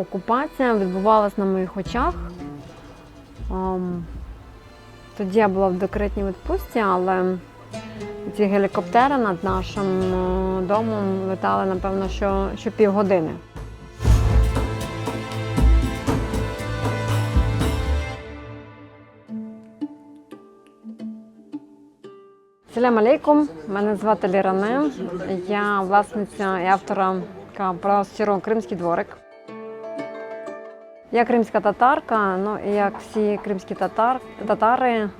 окупація відбувалась на моїх очах. Ем, Тоді я була в декретній відпустці, але ці гелікоптери над нашим е, домом летали, напевно, що, що півгодини. Салям алейкум, мене звати Ліране. Я власниця і авторка простіру Кримський дворик. Я кримська татарка, ну і як всі кримські татар, татари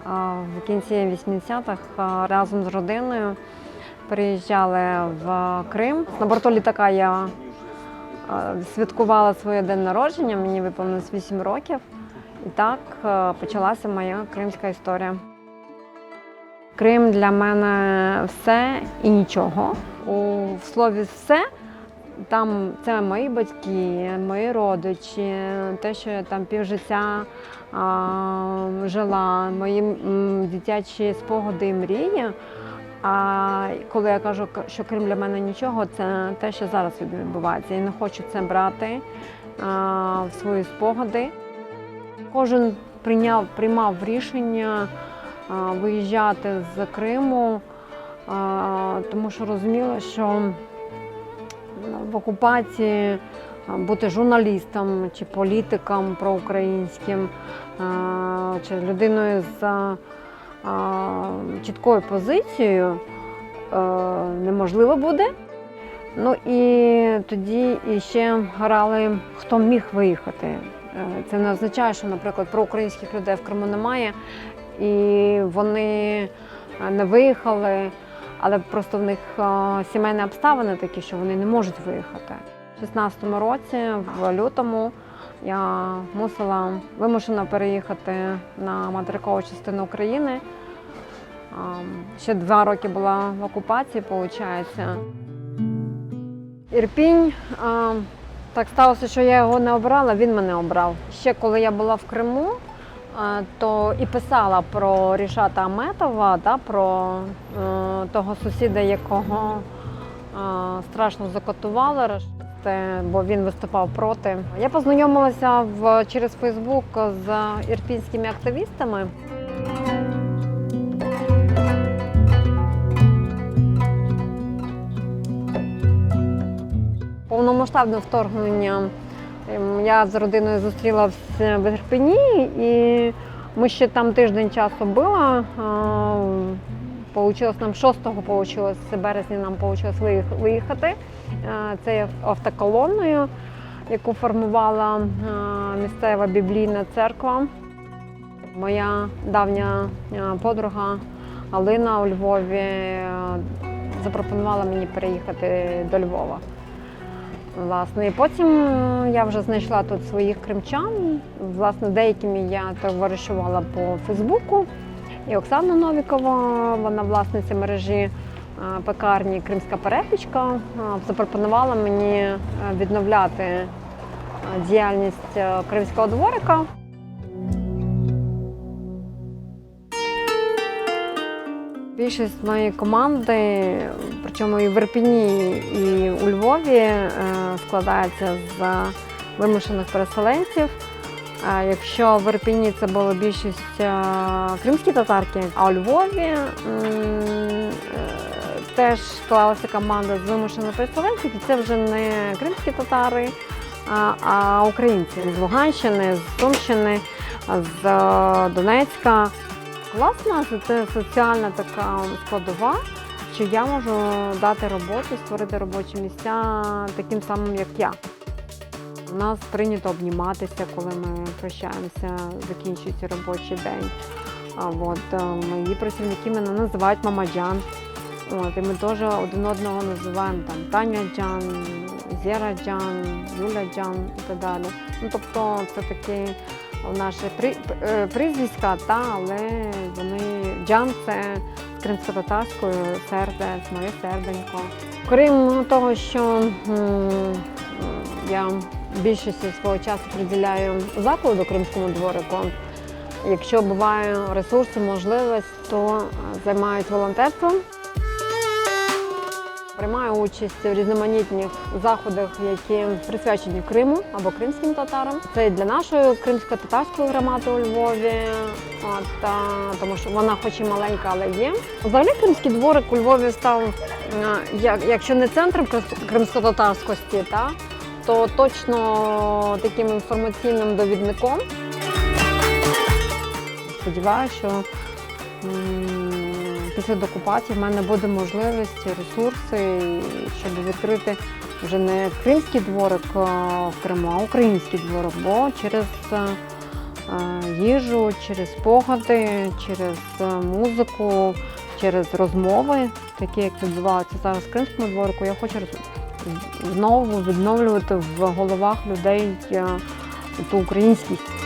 в кінці 80-х разом з родиною приїжджали в Крим. На борту літака я святкувала своє день народження, мені виповнилось 8 років. І так почалася моя кримська історія. Крим для мене все і нічого. У слові все там це мої батьки, мої родичі, те, що я там півжиття а, жила, мої м, дитячі спогади і мрії. А коли я кажу, що Крим для мене нічого, це те, що зараз відбувається. Я не хочу це брати а, в свої спогади. Кожен прийняв, приймав рішення а, виїжджати з Криму, а, тому що розуміли, що в окупації бути журналістом чи політиком проукраїнським, чи людиною з чіткою позицією е, неможливо буде. Ну і тоді іще грали, хто міг виїхати. Е, Це не означає, що, наприклад, проукраїнських людей в Криму немає, і вони е, не виїхали, але просто в них е, сімейні обставини такі, що вони не можуть виїхати. У 16-му році, в лютому, я мусила вимушено переїхати на материкову частину України. Ще два роки була в окупації, виходить. Ірпінь. Так сталося, що я його не обрала, він мене обрав. Ще коли я була в Криму, то і писала про Рішата Аметова, да, про е, того сусіда, якого е, страшно закотували, бо він виступав проти. Я познайомилася в, через Фейсбук з ірпінськими активістами. Повномасштабне вторгнення я з родиною зустріла в Ірпені, і ми ще там тиждень часу були. Получилось нам 6-го получилось, березня нам вийшло виїхати. Е, Це я автоколонною, яку формувала е, місцева біблійна церква. Моя давня е, подруга Алина у Львові запропонувала мені переїхати до Львова. Власне, і потім я вже знайшла тут своїх кримчан. Власне, деякими я товаришувала по Фейсбуку. І Оксана Новікова, вона власниця мережі е, пекарні Кримська перепічка, е, запропонувала мені е, відновляти е, діяльність е, кримського дворика. Більшість моєї команди, причому і в Ірпіні, і у Львові, е, складається з вимушених переселенців. Якщо в Ірпіні це була більшість е, кримські татарки, а у Львові е, теж склалася команда з вимушених переселенців, і це вже не кримські татари, а, українці з Луганщини, з Сумщини, з е, Донецька. Класна, це соціальна така складова, що я можу дати роботу, створити робочі місця таким самим, як я. У нас прийнято обніматися, коли ми прощаємося, закінчується робочий день. От е, мої працівники мене називають мамаджан. От, і ми теж один одного називаємо там Таня Джан, Зєра Джан, Юля Джан і так далі. Ну тобто це такі наші е, прізвиська, та, але вони Джан це кримсько-татарською сердець, моє серденько. Крім того, що я більшості свого часу приділяю закладу кримському дворику. Якщо буває ресурси, можливість, то е, займаюсь волонтерством. Приймаю участь в різноманітних заходах, які присвячені Криму або кримським татарам. Це для нашої кримсько-татарської громади у Львові, от, а, тому що вона хоч і маленька, але є. Взагалі кримський дворик у Львові став, як, якщо не центром кримсько-татарськості, та, то точно таким інформаційним довідником. Сподіваюся, що після докупації в мене буде можливість, ресурси, щоб відкрити вже не кримський дворик в Криму, а український дворик, бо через е, їжу, через спогади, через е, музику, через розмови, такі як відбуваються зараз в кримському дворику, я хочу знову відновлювати в головах людей е, ту українськість.